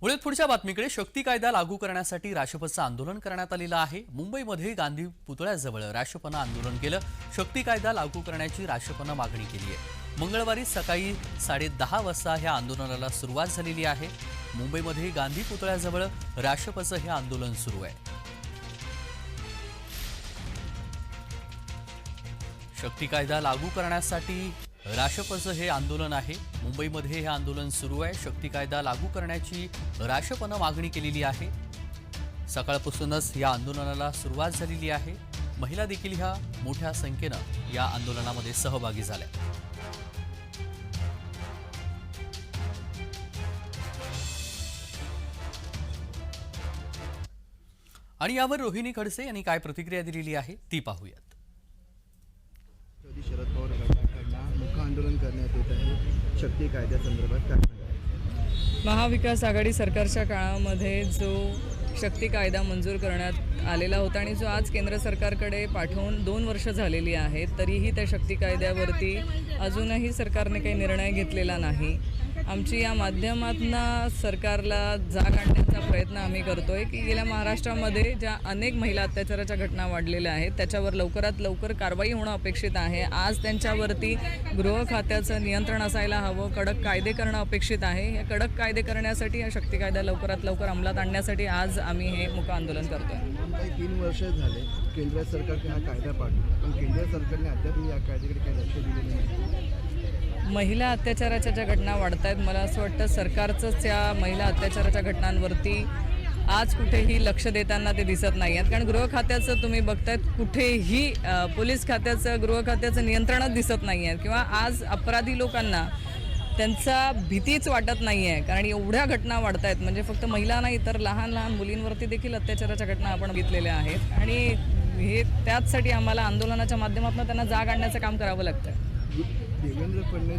पुढे पुढच्या बातमीकडे शक्ती कायदा लागू करण्यासाठी राष्ट्रपतीचं आंदोलन करण्यात आलेलं आहे. मुंबईमध्ये गांधी पुतळ्याजवळ राष्ट्रपनं आंदोलन केलं. शक्ती कायदा लागू करण्याची राष्ट्रपनं मागणी केली आहे. मंगळवारी सकाळी साडेदहा वाजता ह्या आंदोलनाला सुरुवात झालेली आहे. मुंबईमध्ये गांधी पुतळ्याजवळ राष्ट्रपचं हे आंदोलन सुरू आहे. शक्ती कायदा लागू करण्यासाठी राशपचं हे आंदोलन आहे. मुंबईमध्ये हे आंदोलन सुरू आहे. शक्ती कायदा लागू करण्याची राशपनं मागणी केलेली आहे. सकाळपासूनच या आंदोलनाला सुरुवात झालेली आहे. महिला देखील ह्या मोठ्या संख्येनं या आंदोलनामध्ये सहभागी झाल्या. आणि यावर रोहिणी खडसे यांनी काय प्रतिक्रिया दिलेली आहे ती पाहूयात. करण्यात येत आहे. शक्ती कायद्यासंदर्भात काय महाविकास आघाडी सरकारच्या काळामध्ये जो शक्ती कायदा मंजूर करण्यात आलेला होता आणि जो आज केंद्र सरकारकडे पाठवून दोन वर्ष झालेली आहेत तरीही त्या शक्ती कायद्यावरती अजूनही सरकारने काही निर्णय घेतलेला नाही. आमची या माध्यमातून सरकारला जाग आणण्याचा प्रयत्न आम्ही करतो आहे की गेल्या महाराष्ट्रामध्ये ज्या अनेक महिला अत्याचाराच्या घटना वाढलेल्या आहेत त्याच्यावर लवकरात लवकर कारवाई होणं अपेक्षित आहे. आज त्यांच्यावरती गृह खात्याचं नियंत्रण असायला हवं कडक कायदे करणं अपेक्षित आहे. या कडक कायदे करण्यासाठी या शक्ती कायदा लवकरात लवकर अंमलात आणण्यासाठी आज आम्ही हे मुक आंदोलन करतो आहे काही तीन वर्ष झाले केंद्र सरकारने हा कायदा पाठवला पण केंद्र सरकारने अद्याप या कायद्याकडे काही लक्ष दिलेलं नाही. महिला अत्याचाराच्या ज्या घटना वाढत आहेत मला असं वाटतं सरकारचंच या महिला अत्याचाराच्या घटनांवरती आज कुठेही लक्ष देताना ते दिसत नाही आहेत कारण गृह खात्याचं तुम्ही बघतायत कुठेही अ, पोलीस खात्याचं गृह खात्याचं नियंत्रणच दिसत नाही आहे किंवा आज अपराधी लोकांना त्यांचा भीतीच वाटत नाही आहे कारण एवढ्या घटना वाढत आहेत म्हणजे फक्त महिला नाही तर लहान लहान मुलींवरती देखील अत्याचाराच्या घटना आपण घेतलेल्या आहेत. आणि हे त्याचसाठी आम्हाला आंदोलनाच्या माध्यमातून त्यांना जाग आणण्याचं काम करावं लागतं देवेंद्र फडणवीस